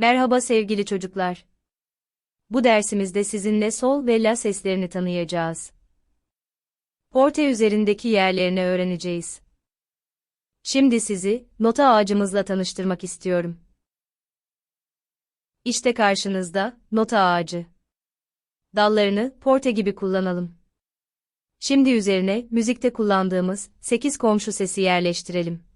Merhaba sevgili çocuklar. Bu dersimizde sizinle sol ve la seslerini tanıyacağız. Porte üzerindeki yerlerini öğreneceğiz. Şimdi sizi nota ağacımızla tanıştırmak istiyorum. İşte karşınızda nota ağacı. Dallarını porte gibi kullanalım. Şimdi üzerine müzikte kullandığımız 8 komşu sesi yerleştirelim.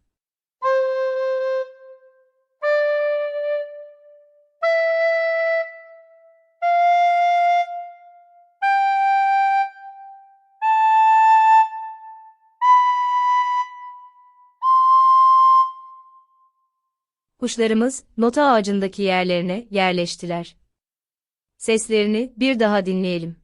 Kuşlarımız nota ağacındaki yerlerine yerleştiler. Seslerini bir daha dinleyelim.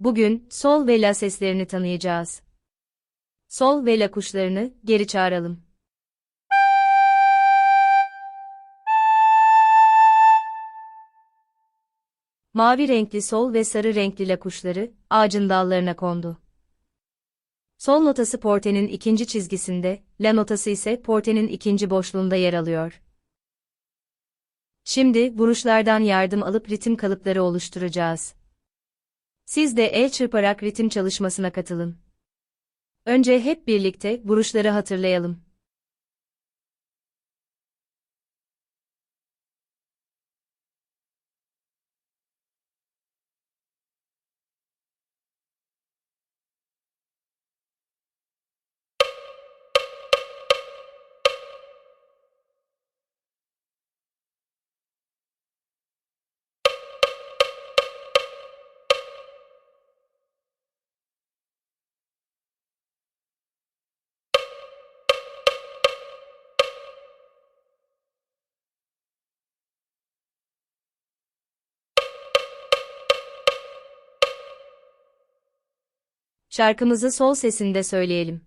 Bugün sol ve la seslerini tanıyacağız. Sol ve la kuşlarını geri çağıralım. Mavi renkli sol ve sarı renkli la kuşları ağacın dallarına kondu. Sol notası portenin ikinci çizgisinde, la notası ise portenin ikinci boşluğunda yer alıyor. Şimdi vuruşlardan yardım alıp ritim kalıpları oluşturacağız. Siz de el çırparak ritim çalışmasına katılın. Önce hep birlikte vuruşları hatırlayalım. Şarkımızı sol sesinde söyleyelim.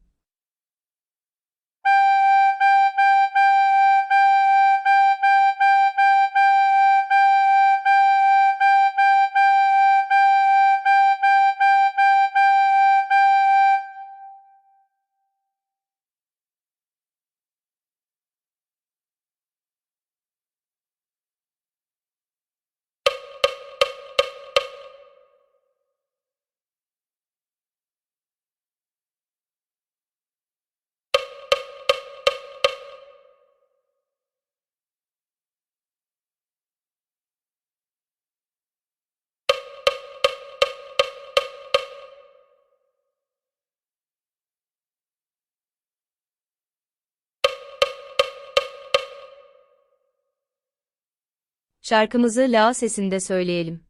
Şarkımızı la sesinde söyleyelim.